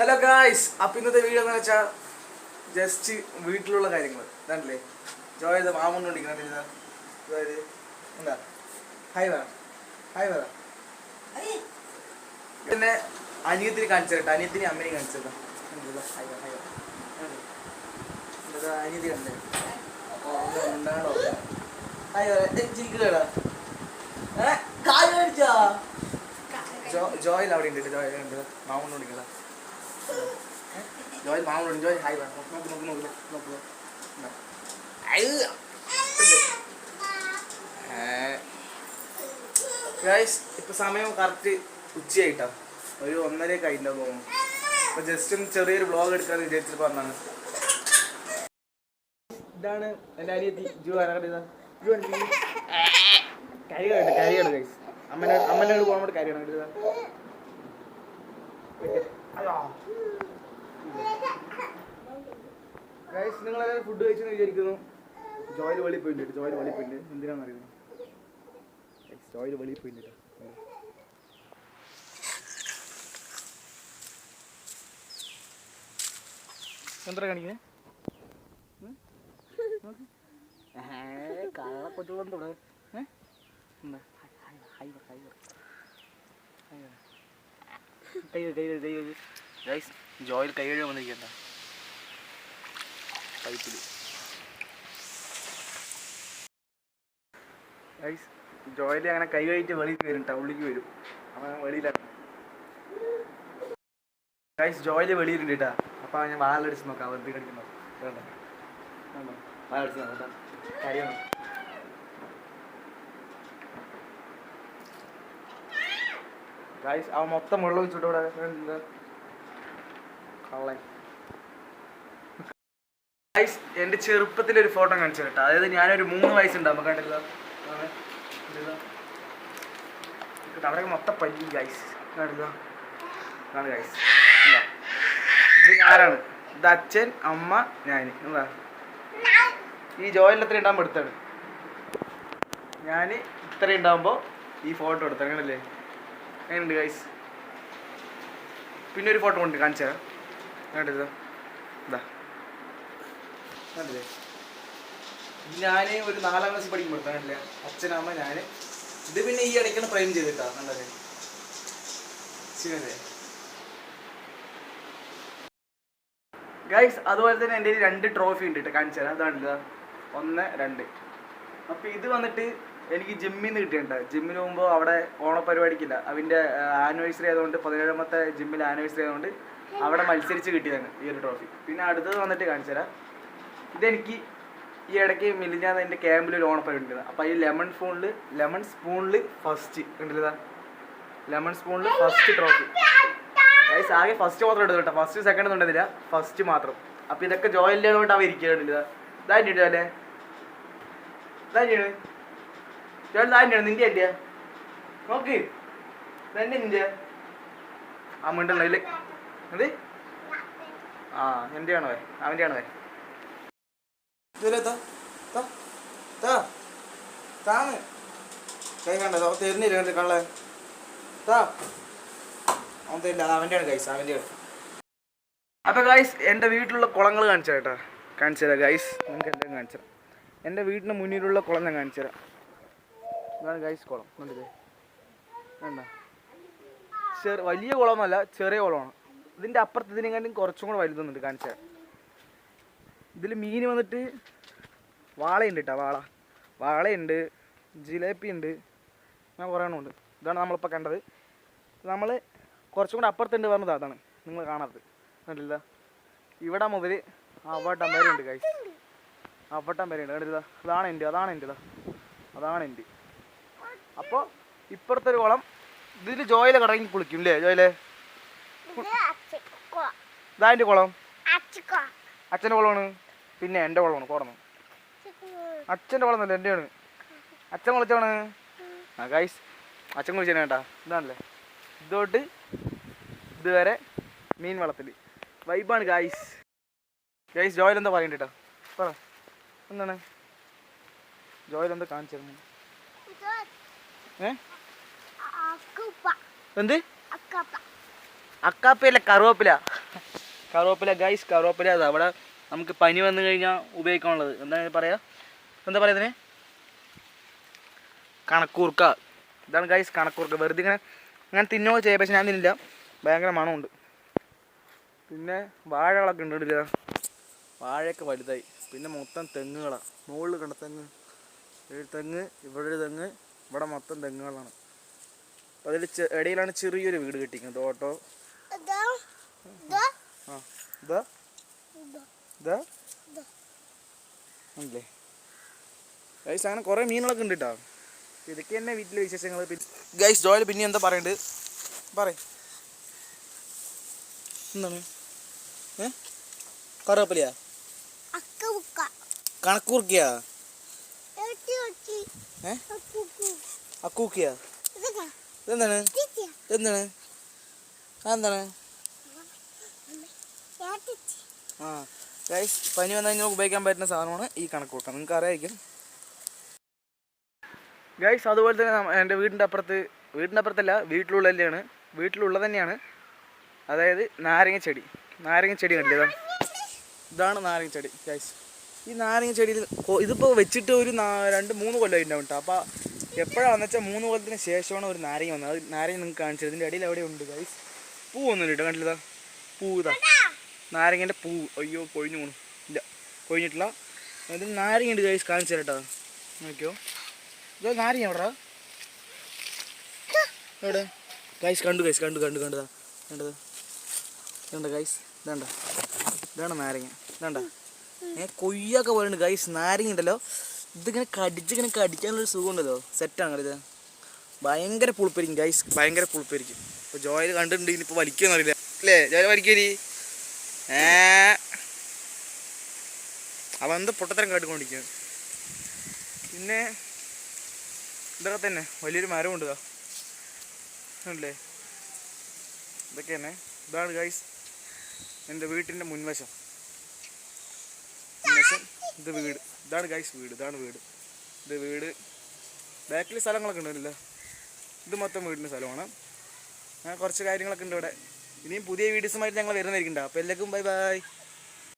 Hello guys അപ്പം ഇന്നത്തെ video എന്ന് വെച്ചാൽ ജസ്റ്റ് വീട്ടിലുള്ള കാര്യങ്ങൾ. ഇതാണല്ലേ? ജോയ് ഇത് മാമൂന്ന് അതായത് എന്താ? ഹായ് വേണം ഹായ് വേണം പിന്നെ അനിയത്തിന് കാണിച്ചു കേട്ടോ അനിയത്തിന് അമ്മേനെ കാണിച്ചു കേട്ടോ അനിയത്തി കണ്ടേ? ഹായ് ചിരിക്കടാ ഏ? ജോയിൽ അവിടെ ഉണ്ട്. ജോയിൽ ഉണ്ട്. മാമൂന്ന് വിളിക്കണ ജോയ് മാമൂന്ന് ജോയ് ഹായ് നോക്ക് നോക്ക് നോക്ക് ഇപ്പൊ സമയം കറക്റ്റ് ഉച്ചയായിട്ടാ. ഒരു ഒന്നര കഴിഞ്ഞ തോന്നുന്നു. അപ്പൊ ജസ്റ്റ് ഒന്ന് ചെറിയൊരു ബ്ലോഗ് എടുക്കാന്ന് വിചാരിച്ചിട്ട് പറഞ്ഞാണ് ഇതാണ് എന്റെ അരിയെത്തി ജു ആരാണ് ജു കരി കരിയാണ് ഗൈസ് അമ്മനെ അമ്മനോട് പോകാൻ വേണ്ടി കരി ഗൈസ് നിങ്ങളെല്ലാവരും ഫുഡ് കഴിച്ചെന്ന് വിചാരിക്കുന്നു ജോയിൽ വെളിയിൽ പോയിട്ടുണ്ട് ജോയിൽ വെളിയിൽ പോയിട്ടുണ്ട് എന്തിനാണെന്ന് അറിയുന്നു ജോയിൽ വെളിയിൽ പോയിട്ടുണ്ട് എന്താ കാണിക്കുന്നത് കള്ള കൊച്ചുകളും ഏ എന്താ ഹൈ ഹൈ കൈ കൈ കൈ ഗൈസ് ജോയിൽ കൈ കഴുകാൻ വന്നിരിക്കണ്ട പൈപ്പിൽ ഗൈസ് ജോയിൽ അങ്ങനെ കൈ കഴിച്ച് വെളിയിൽ വരും ടൗണിലേക്ക് വരും. അവൻ വെളിയിലാണ് ഗൈസ് ജോയിൽ വെളിയിലുണ്ട് കേട്ടാ. അപ്പോൾ ഞാൻ വാലടിച്ച് നോക്കാം വെറുതെ കടിക്കുന്നു വേണ്ട. വാലടിച്ച് നോക്കാം കാര്യമാണ്? ഗൈസ് അവൻ മൊത്തം വെള്ളം വെച്ചിട്ട് ഇവിടെ കള്ളൻ. ഗൈസ് എന്റെ ചെറുപ്പത്തിൽ ഒരു ഫോട്ടോ കാണിച്ചു കേട്ടോ. അതായത് ഞാനൊരു മൂന്ന് വയസ്സുണ്ടാകുമ്പോൾ കണ്ടില്ല അവിടെ മൊത്തം പല്ലി ഗൈസ് കണ്ടില്ല ആണ് ഗൈസ് ഇത്. ഞാനാണ്. ഇത് അച്ഛൻ അമ്മ ഞാൻ. എന്താ ഈ ജോയിൽ എത്ര ഉണ്ടാകുമ്പോൾ എടുത്താണ് ഞാൻ ഇത്ര ഉണ്ടാകുമ്പോൾ ഈ ഫോട്ടോ എടുത്താണ് അങ്ങനല്ലേ എങ്ങനെയുണ്ട് ഗൈസ് പിന്നെ ഒരു ഫോട്ടോ ഉണ്ട് കാണിച്ചു തരാം. കണ്ടത് കണ്ടില്ലേ? ഞാൻ ഒരു നാലാം ക്ലാസ്സിൽ പഠിക്കുമ്പോൾ കണ്ടില്ലേ? അച്ഛനമ്മ ഞാൻ ഇത് പിന്നെ ഈ ഇടയ്ക്കാണ് ഫ്രെയിം ചെയ്തിട്ടാ നല്ലത് ശരിയല്ലേ? ഗൈസ് അതുപോലെ തന്നെ എന്റെ രണ്ട് ട്രോഫി ഉണ്ട് കേട്ടോ കാണിച്ചു തരാം. അതാണില്ല ഒന്ന് രണ്ട്. അപ്പോൾ ഇത് വന്നിട്ട് എനിക്ക് ജിമ്മിൽ നിന്ന് കിട്ടിയിട്ടുണ്ട്. ജിമ്മിന് പോകുമ്പോൾ അവിടെ ഓണപരിപാടിക്കില്ല. അവന്റെ ആനിവേഴ്സറി ആയതുകൊണ്ട് പതിനേഴാമത്തെ ജിമ്മിൽ ആനിവേഴ്സറി ആയതുകൊണ്ട് അവിടെ മത്സരിച്ച് കിട്ടിയതാണ് ഈ ഒരു ട്രോഫി പിന്നെ അടുത്തത് വന്നിട്ട് കാണിച്ചു തരാം. ഇതെനിക്ക് ഈ ഇടയ്ക്ക് മിലിഞ്ഞാൽ എന്റെ ക്യാമ്പിൽ ഒരു ഓണപ്പരിപാടി ഉണ്ട് അപ്പോൾ ഈ ലെമൺ സ്പൂണിൽ ലെമൺ സ്പൂണിൽ ഫസ്റ്റ് ഉണ്ടല്ലോ ലെമൺ സ്പൂണിൽ ഫസ്റ്റ് ട്രോഫി ഗൈസ് ആകെ ഫസ്റ്റ് മാത്രം എടുത്തു കേട്ടോ. ഫസ്റ്റ് സെക്കൻഡ് ഒന്നും ഉണ്ടെന്നില്ല ഫസ്റ്റ് മാത്രം. അപ്പോൾ ഇതൊക്കെ ജോയിലാണ് അവർ അവ ഇതാ. ഇതായിട്ട് അല്ലേ ഇതായിട്ട് ഇതായിട്ട് നിന്റെ എന്റെ നോക്ക്. നിന്റെ. ആ മിണ്ടല്ലോ ഇല്ലേ എന്ത്? ആ എന്റെ ആണോ അവന്റെ ആണോ താന്ന്. കൈ കണ്ടോ? തരുന്നില്ല കണ്ട് കള്ളേ താ. അവൻ തരില്ല അത് അവന്റെയാണ് ഗൈസ് എന്റെ അപ്പോൾ ഗൈസ് എന്റെ വീട്ടിലുള്ള കുളങ്ങൾ കാണിച്ചു കേട്ടോ. കാണിച്ചു തരാം ഗൈസ് നിങ്ങൾക്ക് എന്തെങ്കിലും കാണിച്ചു തരാം എന്റെ വീടിന് മുന്നിലുള്ള കുളം ഞാൻ കാണിച്ചു തരാം വലിയ കുളമൊന്നുമല്ല ചെറിയ കുളമാണ്. ഇതിന്റെ അപ്പുറത്ത് ഇതിനെങ്ങാണ്ടും കുറച്ചും കൂടെ വലുതൊന്നുണ്ട് കാണിച്ചാൽ ഇതിൽ മീൻ വന്നിട്ട് വാളയുണ്ട് കേട്ടോ വാള. വാളയുണ്ട് ജിലേബി ഉണ്ട് അങ്ങനെ കുറേ എണ്ണമുണ്ട് ഇതാണ് നമ്മളിപ്പോൾ കണ്ടത്. നമ്മൾ കുറച്ചും കൂടെ അപ്പുറത്തുണ്ട് പറഞ്ഞത് അതാണ്. നിങ്ങൾ കാണാത്തത് കണ്ടില്ല ഇവിടെ മുതൽ അവട്ടം വരെ ഉണ്ട് കൈ അവട്ടം വരെ ഉണ്ട് കണ്ടില്ല അതാണ് എന്റെ അതാണ് എന്റെ അതാണ് എന്റെ അപ്പോൾ ഇപ്പുറത്തെ ഒരു കുളം ഇതിൽ ജോയിലെ കടങ്ങി കുളിക്കും അല്ലേ ജോയിലെ? ഇതാ എന്റെ കുളം. അച്ഛന്റെ കുളമാണ്. പിന്നെ എന്റെ കുളമാണ് കുളമാണ് അച്ഛന്റെ കുളം എന്നല്ല എന്റെയാണ് അച്ഛൻ കുളിച്ചാണ് ആ ഗൈസ് അച്ഛൻ കുളിച്ചാണ് കേട്ടാ. ഇതാണല്ലേ. ഇതോട്ട് ഇതുവരെ മീൻ വളത്തിൽ വൈബാണ് ഗൈസ് ഗൈസ് ജോയിൽ എന്താ പറയണ്ട കേട്ടോ പറ. എന്താണ്? ജോയിൽ എന്താ കാണിച്ചു തരുന്നു ഏ എന്ത് അക്കാപ്പയല്ല കറുവപ്പില കറുവപ്പില ഗൈസ് കറുവപ്പില അതാ അവിടെ നമുക്ക് പനി വന്നു കഴിഞ്ഞാൽ ഉപയോഗിക്കാനുള്ളത് എന്താ പറയാ എന്താ പറയാ ഇതിന് കണക്കൂർക്ക ഇതാണ് ഗൈസ് കണക്കൂർക്ക വെറുതെ ഇങ്ങനെ ഞാൻ തിന്നോ ചെയ്യ പക്ഷെ ഞാൻ തിന്നില്ല ഭയങ്കര മണമുണ്ട് പിന്നെ വാഴകളൊക്കെ ഉണ്ട് ഇല്ല വാഴയൊക്കെ വലുതായി പിന്നെ മൊത്തം തെങ്ങുകളാണ് മുകളിൽ കണ്ട തെങ്ങ് ഒരു തെങ്ങ് ഇവിടെ ഒരു തെങ്ങ് ഇവിടെ മൊത്തം തെങ്ങുകളാണ്. അപ്പോൾ അതിൽ ഇടയിലാണ് ചെറിയൊരു വീട് കെട്ടിക്കുന്നത് ഓട്ടോ ആ. ഇതാ. ഇതാ. ഗൈസ് അങ്ങനെ കുറേ മീനുകളൊക്കെ ഉണ്ട് കേട്ടോ ഇതൊക്കെ തന്നെ വീട്ടിലെ വിശേഷങ്ങൾ ഗൈസ് ജോയിൽ പിന്നെ എന്താ പറയണ്ട്? പറ എന്താണ്? ഏ? കറുവപ്പലിയാ? കണക്കൂർക്കിയാ ഏ? അക്കൂക്കിയാ ഇതാ ഇതെന്താണ്? എന്താണ് അതെന്താണ്? ആ ഗൈസ് പനി വന്നു കഴിഞ്ഞാൽ ഉപയോഗിക്കാൻ പറ്റുന്ന സാധനമാണ് ഈ കണക്കൂർക്ക നിങ്ങൾക്ക് അറിയായിരിക്കും. ഗൈസ് അതുപോലെ തന്നെ എന്റെ വീടിന്റെ അപ്പുറത്ത് വീടിന്റെ അപ്പുറത്തല്ല വീട്ടിലുള്ള തന്നെയാണ് വീട്ടിലുള്ള തന്നെയാണ്. അതായത് നാരങ്ങ ചെടി. നാരങ്ങ ചെടി കണ്ടില്ലേ? ഇതാണ് നാരങ്ങ ചെടി ഗൈസ് ഈ നാരങ്ങ ചെടിയിൽ ഇതിപ്പോൾ വെച്ചിട്ട് ഒരു രണ്ട് മൂന്ന് കൊല്ലം ഉണ്ടാവും കേട്ടോ അപ്പോൾ എപ്പോഴാണ് വെച്ചാൽ മൂന്ന് കൊല്ലത്തിന് ശേഷമാണ് ഒരു നാരങ്ങ വന്നത്. അത് നാരങ്ങ നിങ്ങൾക്ക് കാണിച്ചത് ഇതിന്റെ ഇടയിൽ അവിടെ ഉണ്ട് ഗൈസ് പൂ ഒന്നും കേട്ടോ. കണ്ടില്ല പൂ ഇതാ. നാരങ്ങന്റെ പൂ. അയ്യോ കൊഴിഞ്ഞു പോണു. ഇല്ല കൊഴിഞ്ഞിട്ടില്ല. ഇത് നാരങ്ങ ഉണ്ട് ഗൈസ് കാണിച്ചു തരട്ടോ നോക്കിയോ? ഇത് നാരങ്ങ എവിടാ എവിടെ? ഗൈസ് കണ്ടു ഗൈസ് കണ്ടു കണ്ടു കണ്ടതാ കണ്ടത് ഇതുണ്ട് ഗൈസ് ഇതണ്ട. ഇതാണ് നാരങ്ങ. ഇതണ്ട. ഏ കൊയ്യൊക്കെ പോലെ ഉണ്ട് ഗൈസ് നാരങ്ങ ഉണ്ടല്ലോ. ഇതിങ്ങനെ കടിച്ചിങ്ങനെ കടിക്കാനുള്ളൊരു സുഖമുണ്ടല്ലോ. സെറ്റാണ് ഇത്. ഭയങ്കര പുളിപ്പരിക്കും ഗൈസ് ഭയങ്കര പുളിപ്പരിക്കും. ഇപ്പോൾ ജോയിൽ കണ്ടിട്ടുണ്ട് ഇനിയിപ്പോൾ വലിക്കുമെന്ന് അറിയില്ല. അല്ലേ ജോയിൽ വലിക്കരി ഏ? അവൻ എന്ത് പൊട്ടത്തരം കാട്ടിക്കൊണ്ടിരിക്കുക പിന്നെ ഇതൊക്കെ തന്നെ. വലിയൊരു മരം ഉണ്ട് അല്ലേ ഇതൊക്കെ തന്നെ ഇതാണ് ഗൈസ് എന്റെ വീട്ടിന്റെ മുൻവശം. ഇത് വീട്. ഇതാണ് ഗൈസ് വീട്. ഇതാണ് വീട്. ഇത് വീട്. ബാക്കിൽ സ്ഥലങ്ങളൊക്കെ ഉണ്ടല്ലോ ഇത് മൊത്തം വീടിന്റെ സ്ഥലമാണ്. അങ്ങനെ കുറച്ച് കാര്യങ്ങളൊക്കെ ഉണ്ട് ഇവിടെ. ഇനിയും പുതിയ വീഡിയോസുമായിട്ട് ഞങ്ങൾ വരുന്നതായിരിക്കും അപ്പോൾ എല്ലാവർക്കും ബൈ ബൈ